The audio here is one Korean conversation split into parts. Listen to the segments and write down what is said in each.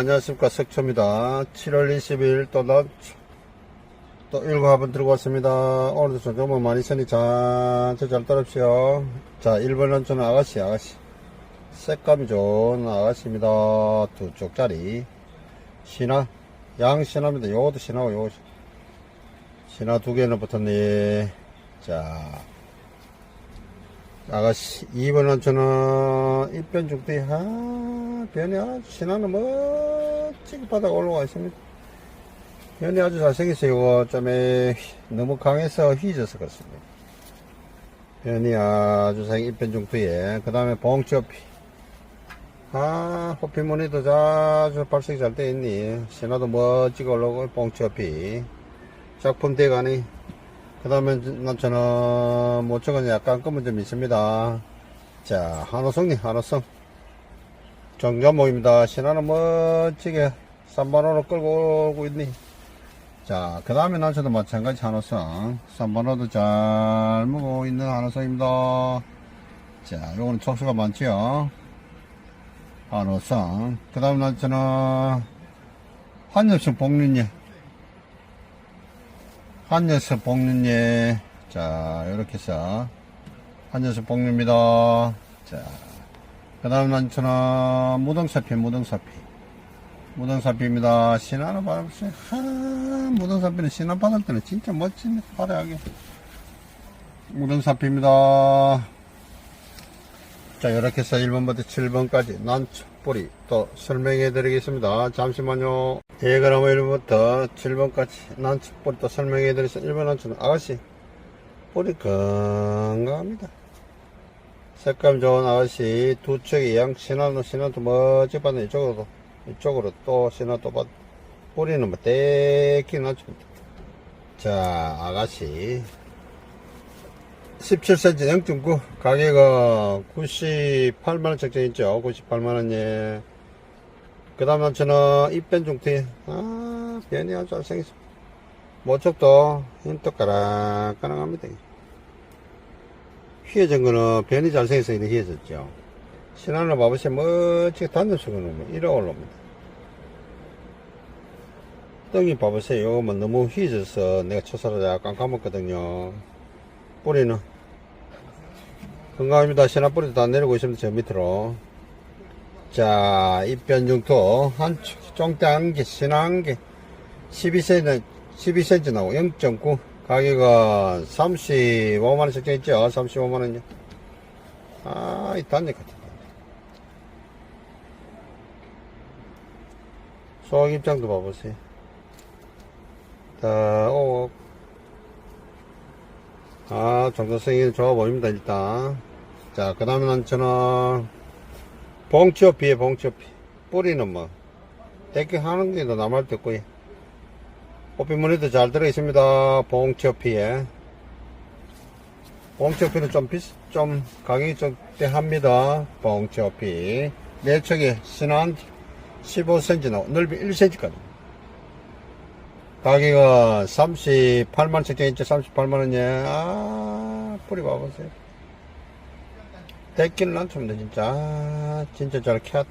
안녕하십니까. 석초입니다. 7월 20일 또 나, 또 일곱 한번 들고 왔습니다. 오늘도 좀 너무 많이 있으니 잔뜩 잘 따릅시오. 자 1번 런처는 아가씨 아가씨. 색감이 좋은 아가씨입니다. 두 쪽짜리. 신화? 양 신화입니다. 요것도 신화고 요거 신화 두 개는 붙었네. 자. 아가씨 2번 런처는 입변 중대 아 변이 아주 신화는 멋 지게 바닥 올라가 있습니다. 변이 아주 잘생겼어요. 좀에 너무 강해서 휘져서 그렇습니다. 변이 아주 생 입변 중투에. 그 다음에 봉초피 아 호피 무늬도 아주 발색이 잘돼 있니? 신화도 멋지게 올라오고 봉초피 작품 대가니. 그 다음에 남편은 모처가 약간 검은 점이 있습니다. 자 한호성님 한호성 정자목입니다 신화는 멋지게 3번호로 끌고 오고 있니 자, 그 다음에 난처도 마찬가지 한호성. 3번호도 잘 먹고 있는 한호성입니다. 자, 요거는 촉수가 많지요. 한호성. 그 다음에 난처는 한엽성 복륜예. 한엽성 복륜예. 자, 요렇게 해서 한엽성 복륜입니다. 자, 그 다음에 난처는 무등사피, 무등사피. 무등사비입니다. 신화는 봐보세요. 하, 무등사비는 신화 받을 때는 진짜 멋집니다. 화려하게. 무등사비입니다. 자, 이렇게 해서 1번부터 7번까지 난첩뿌리 또 설명해 드리겠습니다. 잠시만요. 예, 그럼 1번부터 7번까지 난첩뿌리 또 설명해 드리겠습니다. 1번 난첩은 아가씨. 뿌리 건강합니다. 색감 좋은 아가씨 두 척이 양 신화도 신화도 멋지게 받는 이쪽으로도 이쪽으로 또 신호 또 받, 뿌리는 뭐 떼끼 나죠. 자, 아가씨. 17cm 0.9 가격은 98만원 적정 있죠 98만원 예. 그 다음 저는 입변 중태 아 변이 아주 잘생겼어 모쪽도 힘도 까락까락합니다 휘어진 거는 변이 잘생겨서 이렇게 휘어졌죠 신안을 봐보시면 멋지게 단점수는 이래 올라옵니다 덩이 봐보세요 요거만 너무 휘어져서 내가 초사를 감았거든요 뿌리는 건강합니다. 신화 뿌리도 다 내리고 있습니다. 저 밑으로. 자, 입변 중토 한 쫑대 한 개, 신화 한 개, 12cm, 12cm 나오고 0.9. 가격은 35만원 적혀 있죠? 35만원요. 아, 이 단지 같은 소학 입장도 봐보세요. 자, 오, 아, 정도성이 좋아 보입니다, 일단. 자, 그 다음에는 저는, 봉치오피에 봉치오피. 뿌리는 뭐, 대기 하는 게도 남을 듣고, 호피무늬도 잘 들어있습니다, 봉치오피에. 봉치오피는 좀 비싸, 좀, 가격이 좀 대합니다, 봉치오피. 내척에 신한 15cm 나오, 넓이 1cm까지. 가격은 38만원 책정 있죠 38만원 예. 아 뿌리 봐보세요 데끼는 않습니다 진짜 아, 진짜 잘 켰다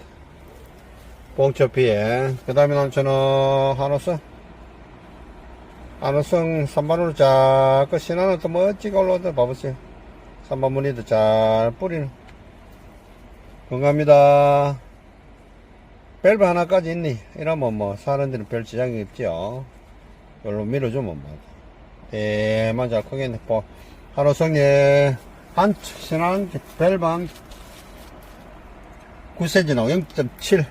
봉초피에 그 다음에 남쳐는 한호성 한호성 3만원으로 자꾸 신화는 또 멋지게 올라오다 봐보세요 3만 무늬도 잘 뿌리는 건강합니다. 밸브 하나까지 있니? 이러면 뭐 사람들은 별 지장이 없죠 열로 밀어주면 뭐. 대만 잘 크겠네. 뭐 하루성에 한 신한 벨방 9cm 나고 0.7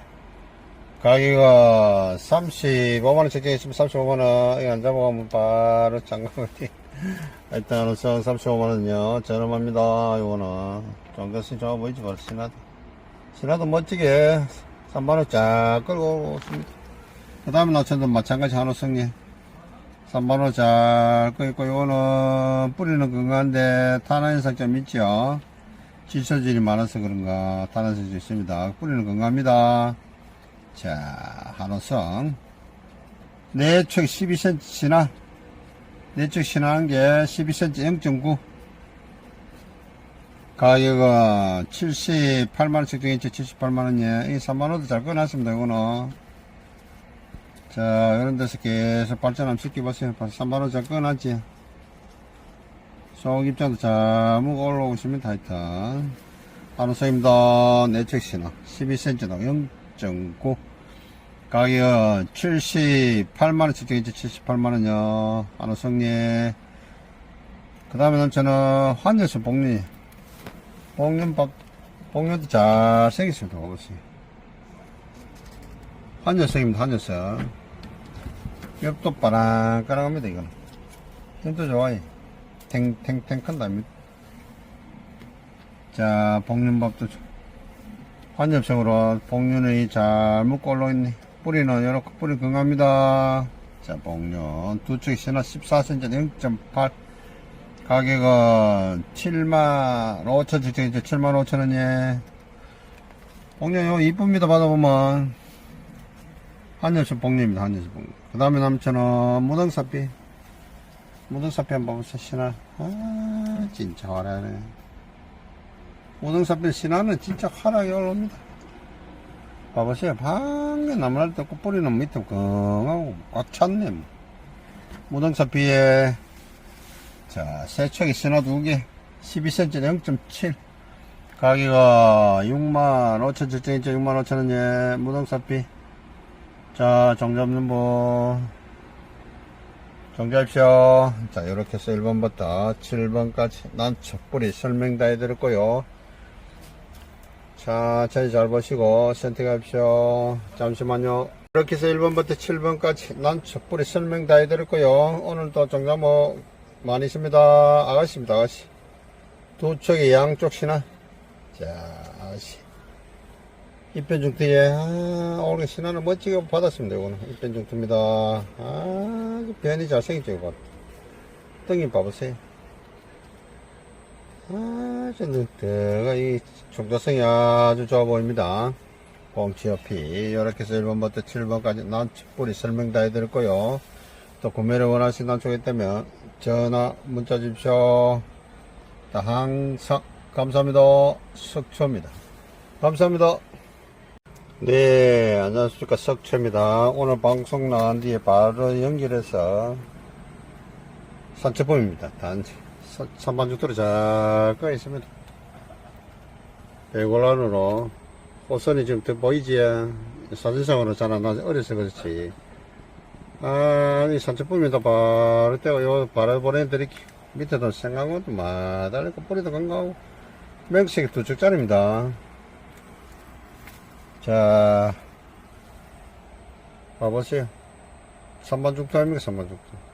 가격이 35만원 적혀 있으면 35만원 이거 안 잡아가면 바로 장가가지 일단 우선 35만원요. 저렴합니다 이거는. 좀 것이 좋아 보이지? 바로 신화도 신화도 멋지게 3만원 쫙 끌고 오습니다. 그 다음에 나천도 마찬가지 한우성에 3번호 잘 끄있고 요거는 뿌리는 건강한데 탄화현상 좀 있죠? 질소질이 많아서 그런가 탄화현상이 있습니다. 뿌리는 건강합니다 자 한호성 내축 12cm 신화 내축 신화한 게 12cm 0.9 가격은 78만원 측정했죠 78만원 예. 이 3만원도 잘 꺼놨습니다 이거는 자, 이런 데서 계속 발전함 시켜보세요. 3만원 잘 끊어놨지. 속 입장도 잘 무고 올라오고 있습니다. 하여튼. 한우성입니다. 내책 신호. 12cm당 0.9. 가격 78만원 측정이지 78만원요. 한우성님. 그 다음에는 저는 환여수 복리. 복륜밥, 복륜도 잘생겼습니다. 보세요. 한여성입니다. 한여성. 옆도 빠랑까랑합니다. 이거는. 힘도 좋아요. 탱탱탱 큰답니다. 자, 복륜밥도 좋- 환엽성으로 복륜이 잘 묶고 올라있네. 뿌리는 이렇게 뿌리 건강합니다. 자, 복륜. 두 축이 신화 14cm 0.8. 가격은 7만 5천 주택이죠. 7만 5천 원에. 복륜 이거 이쁩니다. 받아보면. 한여성 복륜입니다. 한여성 복륜. 그 다음에 남천은 무등사비. 무등사비 한번 봐보세요. 신화. 아, 진짜 화려하네. 우등사필 신화는 진짜 화락이 올라옵니다. 봐보세요. 방에 나무랄 때 꽃뿌리는 밑에 건하고 꽉 찼네. 무등사피에, 자, 세척이 신화 두 개, 12cm 0.7. 가격가 6만 5천, 저쪽이죠. 6만 5천 원에 무등사피. 자, 정잡는 분. 정잡십시오. 자, 이렇게 해서 1번부터 7번까지 난 촛불이 설명 다 해드렸고요. 자, 자리 잘 보시고 선택하십시오. 잠시만요. 이렇게 해서 1번부터 7번까지 난 촛불이 설명 다 해드렸고요. 오늘도 정자모 많이 있습니다. 아가씨입니다, 아가씨. 두 척의 양쪽 신화. 자, 아가씨. 입변중투에, 아, 오늘 신화는 멋지게 받았습니다, 이거는. 입변중투입니다. 아, 변이 잘생겼죠, 이거. 등이 봐보세요. 아, 저는 내가 이 정도성이 아주 좋아 보입니다. 공치 옆이 이렇게 해서 1번부터 7번까지 난 촛불이 설명 다 해드렸고요. 또 구매를 원하시는 난쪽에 있다면 전화 문자 주십시오. 자, 항상 감사합니다. 석초입니다. 감사합니다. 네, 안녕하십니까. 석초입니다. 오늘 방송 나간 뒤에 바로 연결해서 산책범입니다. 단지. 산반죽돌이 잘꺼 있습니다. 배골란으로 호선이 지금 더 보이지? 사진상으로 잘 안 나지. 어려서 그렇지. 아, 이 산책범입니다. 바로 떼고 요 바로 보내드릴게요. 밑에도 생강것도 마달리고 뿌리도 건강하고 맹색이 두 쪽짜리입니다. 자, 봐보세요. 3반죽도 아닙니까? 3반죽도.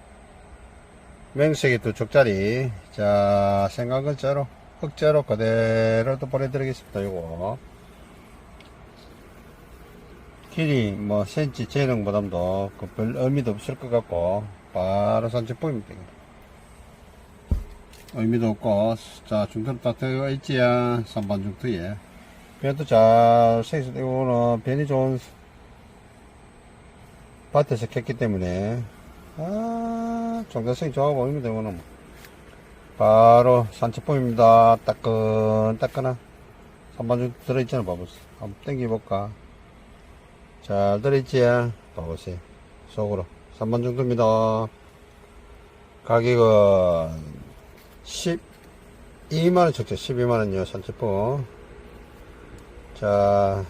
맹색이 두 쪽짜리. 자, 생각은 제로. 흑제로 그대로 또 보내드리겠습니다. 요거. 길이 뭐 센치 재능보담도 그별 의미도 없을 것 같고 바로 산책법입니다. 의미도 없고 자 중간 딱 들어가 있지야 3반 중투에 변도 잘 생겨서 이거는 변이 좋은 밭에서 캤기 때문에 아 정자성이 좋아 보입니다 이거는 바로 산책법입니다 따끈따끈한 3반 중투 들어있잖아 봐보세요 한번 당겨볼까 잘 들어있지? 봐보세요. 속으로. 3만 정도입니다. 가격은 12만원 적죠. 12만원이요. 산책품. 자,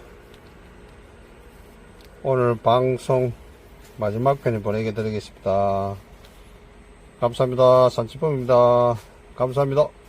오늘 방송 마지막 편에 보내게 드리겠습니다. 감사합니다. 산책품입니다. 감사합니다.